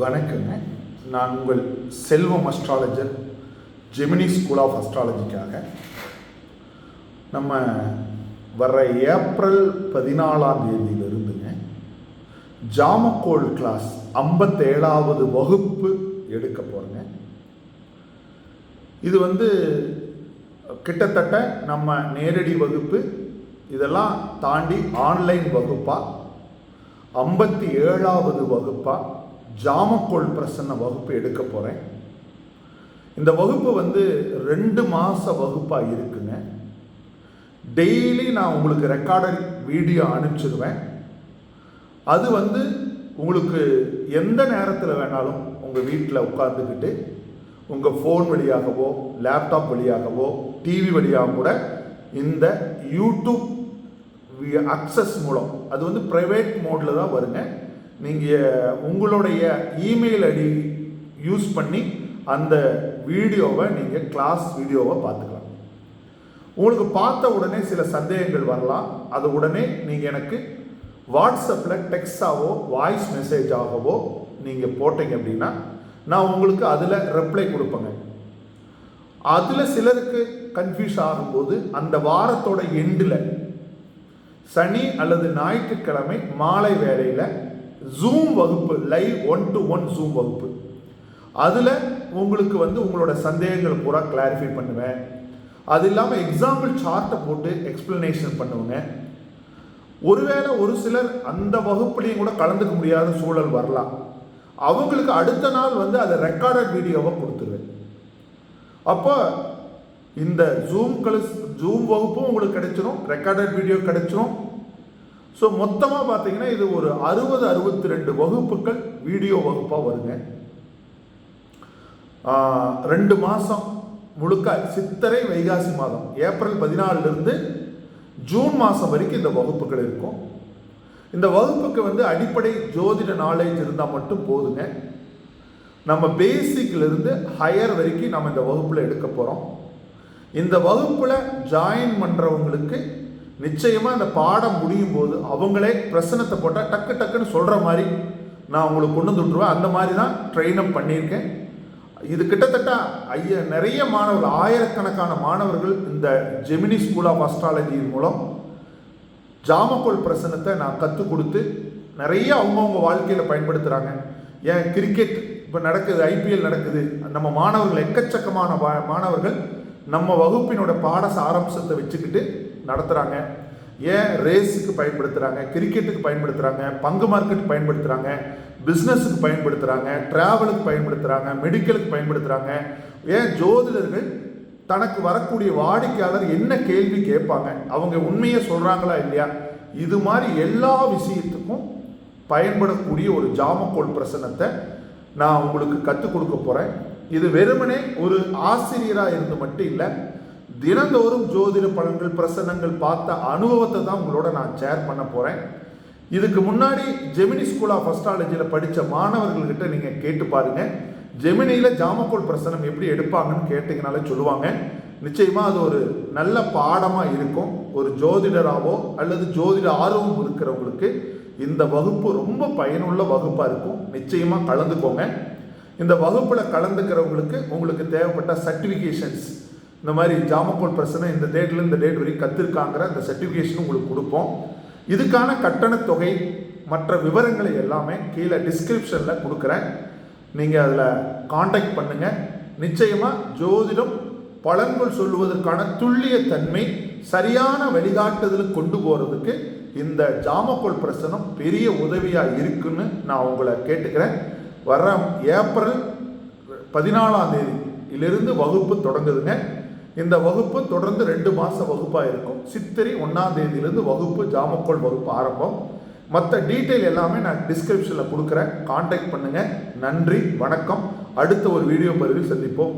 வணக்கங்க. நான் உங்கள் Selvam astrologer Gemini school of அஸ்ட்ராலஜிக்காக நம்ம வர்ற ஏப்ரல் பதினாலாம் தேதியிலிருந்துங்க ஜாமக்கோல் கிளாஸ் ஐம்பத்தேழாவது வகுப்பு எடுக்க போகிறேங்க இது வந்து கிட்டத்தட்ட நம்ம நேரடி வகுப்பு. இதெல்லாம் தாண்டி ஆன்லைன் வகுப்பாக ஐம்பத்தி ஏழாவது வகுப்பாக ஜாமக்கோள் பிரசன்ன வகுப்பு எடுக்க போகிறேன் இந்த வகுப்பு வந்து ரெண்டு மாத வகுப்பாக இருக்குங்க. டெய்லி நான் உங்களுக்கு ரெக்கார்டட் வீடியோ அனுப்பிச்சிடுவேன் அது வந்து உங்களுக்கு எந்த நேரத்தில் வேணாலும் உங்கள் வீட்டில் உட்காந்துக்கிட்டு உங்கள் ஃபோன் வழியாகவோ லேப்டாப் வழியாகவோ டிவி வழியாக கூட இந்த யூடியூப் அக்சஸ் மூலம் அது வந்து ப்ரைவேட் மோடில் தான் வருங்க. நீங்கள் உங்களுடைய இமெயில் ஐடி யூஸ் பண்ணி அந்த வீடியோவை நீங்கள் கிளாஸ் வீடியோவை பார்த்துக்கலாம். உங்களுக்கு பார்த்த உடனே சில சந்தேகங்கள் வரலாம். அது உடனே நீங்கள் எனக்கு வாட்ஸ்அப்பில் டெக்ஸ்டாவோ வாய்ஸ் மெசேஜாகவோ நீங்கள் போட்டீங்க அப்படின்னா நான் உங்களுக்கு அதில் ரிப்ளை கொடுப்பேங்க. அதில் சிலருக்கு கன்ஃபியூஸ் ஆகும்போது அந்த வாரத்தோட எண்டில் சனி அல்லது ஞாயிற்றுக்கிழமை மாலை வேளையில் ஜூம் வகுப்பு live one to one zoom வகுப்பு. அதில் உங்களுக்கு வந்து உங்களோட சந்தேகங்கள் பூரா கிளாரிஃபை பண்ணுவேன். அது இல்லாமல் எக்ஸாம்பிள் சார்ட்டை போட்டு எக்ஸ்பிளனேஷன் பண்ணுவேங்க. ஒருவேளை ஒரு சிலர் அந்த வகுப்புலையும் கூட கலந்துக்க முடியாத சூழல் வரலாம். அவங்களுக்கு அடுத்த நாள் வந்து அதை ரெக்கார்டட் வீடியோவை கொடுத்துருவேன். அப்போ இந்த ஜூம் கலிஸ் ஜூம் வகுப்பும் உங்களுக்கு கிடைச்சிரும் ரெக்கார்டட் வீடியோ கிடைச்சிரும். ஸோ மொத்தமாக பார்த்தீங்கன்னா இது ஒரு அறுபது அறுபத்தி ரெண்டு வகுப்புகள் வீடியோ வகுப்பாக வருங்க. ரெண்டு மாதம் முழுக்க சித்தரை வைகாசி மாதம் ஏப்ரல் பதினாலிருந்து ஜூன் மாதம் வரைக்கும் இந்த வகுப்புகள் இருக்கும். இந்த வகுப்புக்கு வந்து அடிப்படை ஜோதிட நாலேஜ் இருந்தால் மட்டும் போதுங்க. நம்ம பேசிக்லேருந்து ஹையர் வரைக்கும் நம்ம இந்த வகுப்பில் எடுக்க போகிறோம் இந்த வகுப்பில் ஜாயின் பண்ணுறவங்களுக்கு நிச்சயமாக இந்த பாடம் முடியும் போது அவங்களே பிரசனத்தை போட்டால் டக்கு டக்குன்னு சொல்கிற மாதிரி நான் உங்களுக்கு கொண்டு வந்து விட்ருவேன் அந்த மாதிரி தான் ட்ரெயின் அப் பண்ணியிருக்கேன். இது கிட்டத்தட்ட ஐய நிறைய மாணவர்கள் ஆயிரக்கணக்கான மாணவர்கள் இந்த ஜெமினி ஸ்கூல் ஆஃப் அஸ்ட்ராலஜி மூலம் ஜாமக்கோல் பிரசனத்தை நான் கற்றுக் கொடுத்து நிறைய அவங்கவுங்க வாழ்க்கையில் பயன்படுத்துகிறாங்க ஏன்? கிரிக்கெட் இப்போ நடக்குது ஐபிஎல் நடக்குது. நம்ம மாணவர்கள் எக்கச்சக்கமான மாணவர்கள் நம்ம வகுப்பினோட பாட சாராம்சத்தை வச்சுக்கிட்டு நடத்துகிறாங்க ஏன் ரேஸுக்கு பயன்படுத்துகிறாங்க கிரிக்கெட்டுக்கு பயன்படுத்துகிறாங்க பங்கு மார்க்கெட் பயன்படுத்துகிறாங்க பிஸ்னஸுக்கு பயன்படுத்துகிறாங்க ட்ராவலுக்கு பயன்படுத்துகிறாங்க மெடிக்கலுக்கு பயன்படுத்துகிறாங்க ஏன் ஜோதிடர்கள் தனக்கு வரக்கூடிய வாடிக்கையாளர் என்ன கேள்வி கேட்பாங்க? அவங்க உண்மையை சொல்கிறாங்களா இல்லையா? இது மாதிரி எல்லா விஷயத்துக்கும் பயன்படக்கூடிய ஒரு ஜாமக்கோல் பிரசனத்தை நான் உங்களுக்கு கற்றுக் கொடுக்க போகிறேன் இது வெறுமனே ஒரு ஆசிரியராக இருந்து மட்டும் இல்லை தினந்தோறும் ஜோதிட பலன்கள் பிரசனங்கள் பார்த்த அனுபவத்தை தான் உங்களோட நான் ஷேர் பண்ண போகிறேன் இதுக்கு முன்னாடி ஜெமினி ஸ்கூல் ஆஃப் அஸ்ட்ராலஜியில் படித்த மாணவர்கள்கிட்ட நீங்கள் கேட்டு பாருங்கள் ஜெமினியில் ஜாமக்கோல் பிரசனம் எப்படி எடுப்பாங்கன்னு கேட்டிங்கனாலே சொல்லுவாங்க. நிச்சயமாக அது ஒரு நல்ல பாடமாக இருக்கும். ஒரு ஜோதிடராகவோ அல்லது ஜோதிட ஆர்வம் இருக்கிறவங்களுக்கு இந்த வகுப்பு ரொம்ப பயனுள்ள வகுப்பாக இருக்கும். நிச்சயமாக கலந்துக்கோங்க. இந்த வகுப்பில் கலந்துக்கிறவங்களுக்கு உங்களுக்கு தேவைப்பட்ட சர்டிஃபிகேஷன்ஸ் இந்த மாதிரி ஜாமக்கோல் பிரச்சனை இந்த டேட்ல இந்த டேட் வரைக்கும் கற்றுருக்காங்கிற அந்த சர்டிஃபிகேஷன் உங்களுக்கு கொடுப்போம். இதுக்கான கட்டணத் தொகை மற்ற விவரங்களை எல்லாமே கீழே டிஸ்கிரிப்ஷனில் கொடுக்குறேன். நீங்கள் அதில் காண்டாக்ட் பண்ணுங்கள் நிச்சயமாக ஜோதிடம் பலன்கள் சொல்லுவதற்கான துல்லிய தன்மை சரியான வழிகாட்டுதலுக்கு கொண்டு போகிறதுக்கு இந்த ஜாமக்கோல் பிரசனம் பெரிய உதவியாக இருக்குன்னு நான் உங்களை கேட்டுக்கிறேன். வர ஏப்ரல் பதினாலாம் தேதியிலிருந்து வகுப்பு தொடங்குதுங்க. இந்த வகுப்பு தொடர்ந்து ரெண்டு மாத வகுப்பாக இருக்கும். சித்திரை ஒன்றாம் தேதியிலேருந்து வகுப்பு ஜாமக்கோல் வகுப்பு ஆரம்பம். மற்ற டீட்டெயில் எல்லாமே நான் டிஸ்கிரிப்ஷனில் கொடுக்குறேன். காண்டாக்ட் பண்ணுங்கள் நன்றி வணக்கம். அடுத்த ஒரு வீடியோ பதிவில் சந்திப்போம்.